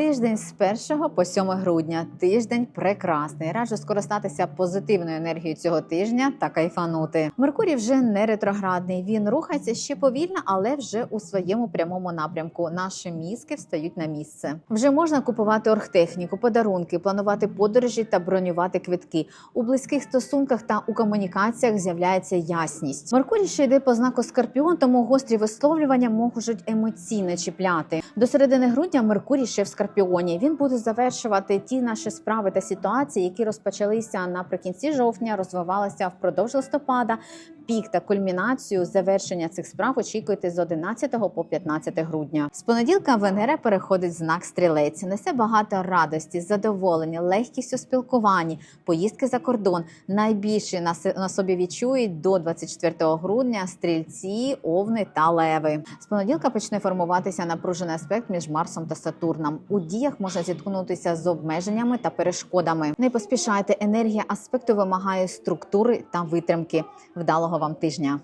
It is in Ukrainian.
Тиждень з 1 по 7 грудня. Тиждень прекрасний. Раджу скористатися позитивною енергією цього тижня та кайфанути. Меркурій вже не ретроградний. Він рухається ще повільно, але вже у своєму прямому напрямку. Наші мізки встають на місце. Вже можна купувати оргтехніку, подарунки, планувати подорожі та бронювати квитки. У близьких стосунках та у комунікаціях з'являється ясність. Меркурій ще йде по знаку Скорпіон, тому гострі висловлювання можуть емоційно чіпляти. До середини грудня Меркурій ще в Скорпіоні. Він буде завершувати ті наші справи та ситуації, які розпочалися наприкінці жовтня, розвивалися впродовж листопада. Пік та кульмінацію завершення цих справ очікуйте з 11 по 15 грудня. З понеділка Венера переходить в знак стрілець. Несе багато радості, задоволення, легкість у спілкуванні, поїздки за кордон. Найбільше на, собі відчують до 24 грудня стрільці, овни та леви. З понеділка почне формуватися напружений аспект між Марсом та Сатурном. У діях можна зіткнутися з обмеженнями та перешкодами. Не поспішайте, енергія аспекту вимагає структури та витримки. Вдалого вам тижня.